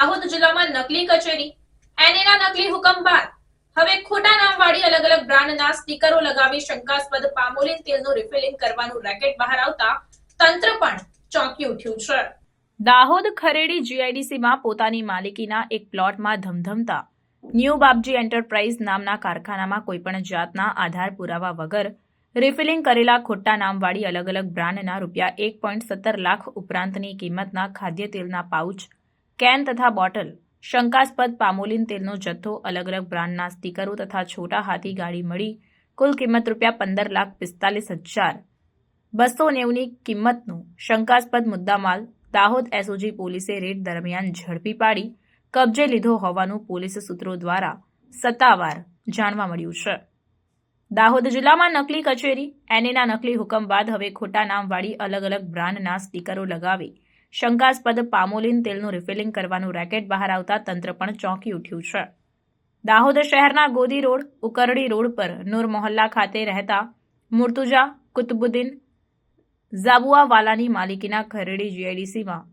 દાહોદ જિલ્લામાં નકલી કચેરી એનએના નકલી હુકમ બાદ હવે ખોટા નામવાળી અલગ અલગ બ્રાન્ડના સ્ટીકરો લગાવી શંકાસ્પદ પામોલિન તેલનું રિફિલિંગ કરવાનું રેકેટ બહાર આવતા તંત્ર પણ ચોંકી ઉઠ્યું છે. દાહોદ ખરેડી જીઆઈડીસીમાં પોતાની માલિકીના એક પ્લોટમાં ધમધમતા. ન્યૂ બાપજી એન્ટરપ્રાઇઝ નામના કારખાનામાં કોઈપણ જાતના આધાર પુરાવા વગર રિફિલિંગ કરેલા ખોટા નામવાળી અલગ અલગ બ્રાન્ડના રૂપિયા એક પોઈન્ટ સત્તર લાખ ઉપરાંતની કિંમતના ખાદ્ય તેલના પાઉચ કેન તથા બોટલ, શંકાસ્પદ પામોલિન તેલનો જથ્થો અલગ અલગ બ્રાન્ડના સ્ટીકરો તથા છોટા હાથી ગાડી મળી, કુલ કિંમત રૂપિયા પંદર લાખ પિસ્તાલીસ હજાર. બસો નેવની કિંમતનું શંકાસ્પદ મુદ્દામાલ દાહોદ એસઓજી પોલીસે રેડ દરમિયાન ઝડપી પાડી, કબજે લીધો હોવાનું પોલીસ સૂત્રો દ્વારા સત્તાવાર જાણવા મળ્યું છે. દાહોદ જિલ્લામાં નકલી કચેરી, એનએના નકલી હુકમ બાદ હવે ખોટા નામવાળી અલગ અલગ બ્રાન્ડના સ્ટીકરો લગાવી શંકાસ્પદ પામોલિન તેલનું રિફિલિંગ કરવાનું રેકેટ બહાર આવતા તંત્ર પણ ચોંકી ઉઠ્યું છે. દાહોદ શહેરના ગોદી રોડ, ઉકરડી રોડ પર નૂર મોહલ્લા ખાતે રહેતા મુર્તુજા કુતબુદ્દીન ઝાબુઆવાલાની માલિકીના ખરેડી જીઆઈડીસીમાં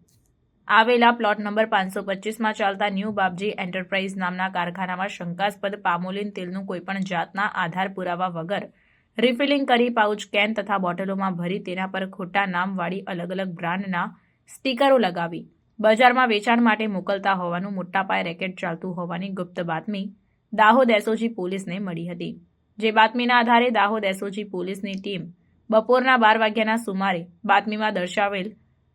આવેલા પ્લોટ નંબર પાંચસો પચીસમાં ચાલતા ન્યૂ બાપજી એન્ટરપ્રાઇઝ નામના કારખાનામાં શંકાસ્પદ પામોલિન તેલનું કોઈપણ જાતના આધાર પુરાવા વગર રિફિલિંગ કરી પાઉચ કેન તથા બોટલોમાં ભરી તેના પર ખોટા નામવાળી અલગ અલગ બ્રાન્ડના સ્ટીકરો લગાવી, બજારમાં વેચાણ માટે મોકલતા હોવાનું મોટા પાયે રેકેટ ચાલતું હોવાની ગુપ્ત બાતમી દાહોદ એસઓજી પોલીસને મળી હતી. જે બાતમીના આધારે દાહોદ એસઓજી પોલીસની ટીમ બપોરના બાર વાગ્યાના સુમારે બાતમીમાં દર્શાવેલ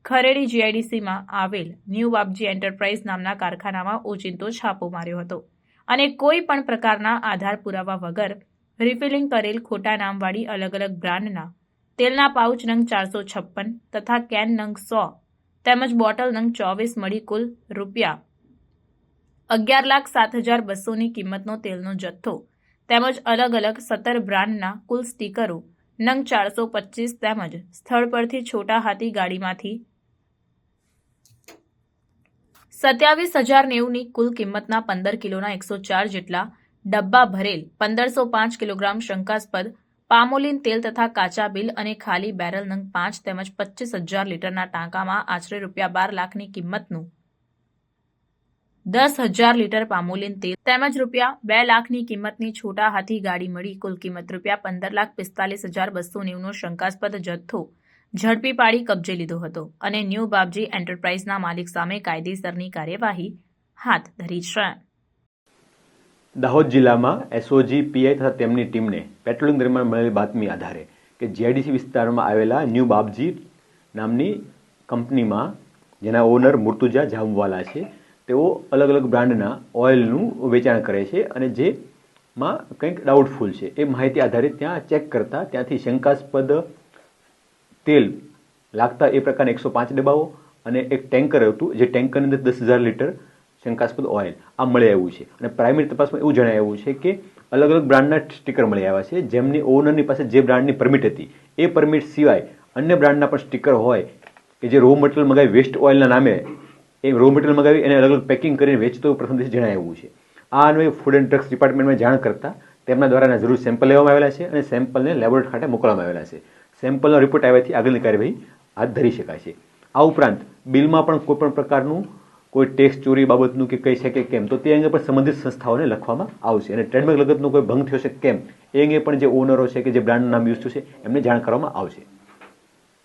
ખરેડી જીઆઈડીસીમાં આવેલ ન્યૂ બાપજી એન્ટરપ્રાઇઝ નામના કારખાનામાં ઓચિંતો છાપો માર્યો હતો અને કોઈ પણ પ્રકારના આધાર પુરાવા વગર રિફિલિંગ કરેલ ખોટા નામવાળી અલગ અલગ બ્રાન્ડના તેલના પાઉચ નંગ ચારસો છપ્પન તથા કેન નંગ સો તેમજ બોટલ નંગ ચોવીસ મળી કુલ રૂપિયા અગિયાર લાખ સાત હજાર બસોની કિંમતનો તેલનો જથ્થો. તેમજ અલગ અલગ સત્તર બ્રાન્ડના કુલ સ્ટીકરો નંગ ચારસો પચીસ તેમજ સ્થળ પરથી છોટા હાથી ગાડીમાંથી સત્યાવીસ હજાર નેવુંની કુલ કિંમતના પંદર કિલોના એકસો ચાર જેટલા ડબ્બા ભરેલ પંદરસો પાંચ કિલોગ્રામ શંકાસ્પદ પામોલિન તેલ તથા કાચા બિલ અને ખાલી બેરલ નંગ પાંચ તેમજ પચીસ હજાર લીટરના ટાંકામાં આશરે રૂપિયા બાર લાખની કિંમતનું દસ હજાર લીટર પામોલિન તેલ તેમજ રૂપિયા બે લાખની કિંમતની છોટા હાથી ગાડી મળી. કુલ કિંમત રૂપિયા પંદર લાખ પિસ્તાલીસ હજાર બસો નેવનો શંકાસ્પદ જથ્થો ઝડપી પાડી કબજે લીધો હતો અને ન્યૂ બાબજી એન્ટરપ્રાઇઝના માલિક સામે કાયદેસરની કાર્યવાહી હાથ ધરી છે. દાહોદ જિલ્લામાં એસઓજી પીઆઈ તથા તેમની ટીમને પેટ્રોલિંગ દરમિયાન મળેલી બાતમી આધારે કે જીઆઈડીસી વિસ્તારમાં આવેલા ન્યૂ બાપજી નામની કંપનીમાં, જેના ઓનર મુર્તુજા જામવાલા છે, તેઓ અલગ અલગ બ્રાન્ડના ઓઇલનું વેચાણ કરે છે અને જેમાં કંઈક ડાઉટફુલ છે. એ માહિતી આધારે ત્યાં ચેક કરતા ત્યાંથી શંકાસ્પદ તેલ લાગતા એ પ્રકારના એકસો પાંચ ડબ્બાઓ અને એક ટેન્કર હતું, જે ટેન્કરની અંદર દસ હજાર લીટર શંકાસ્પદ ઓઇલ આ મળી આવ્યું છે. અને પ્રાઇમરી તપાસમાં એવું જણાય આવ્યું છે કે અલગ અલગ બ્રાન્ડના સ્ટીકર મળી આવ્યા છે. જેમની ઓનરની પાસે જે બ્રાન્ડની પરમિટ હતી, એ પરમિટ સિવાય અન્ય બ્રાન્ડના પણ સ્ટીકર હોય કે જે રો મટીરિયલ મગાવી વેસ્ટ ઓઇલના નામે એ રો મટીરિયલ મગાવી એને અલગ અલગ પેકિંગ કરીને વેચતો પ્રથમ દિવસે જણાય આવ્યું છે. આ અન્વયે ફૂડ એન્ડ ડ્રગ્સ ડિપાર્ટમેન્ટમાં જાણ કરતા તેમના દ્વારા જરૂર સેમ્પલ લેવામાં આવેલા છે અને સેમ્પલને લેબોરેટરી ખાતે મોકલવામાં આવેલા છે. સેમ્પલનો રિપોર્ટ આવ્યાથી આગળની કાર્યવાહી હાથ ધરી શકાય છે. આ ઉપરાંત બિલમાં પણ કોઈ પણ પ્રકારનું કોઈ ટેક્સ ચોરી બાબતનું કે કહી શકે કેમ, તો તે અંગે પણ સંબંધિત સંસ્થાઓને લખવામાં આવશે. અને ટ્રેડમાર્ક લગતનો કોઈ ભંગ થયો છે કેમ, એ અંગે પણ જે ઓનરો છે કે જે બ્રાન્ડનું નામ યુઝ થયું છે, એમને જાણ કરવામાં આવશે.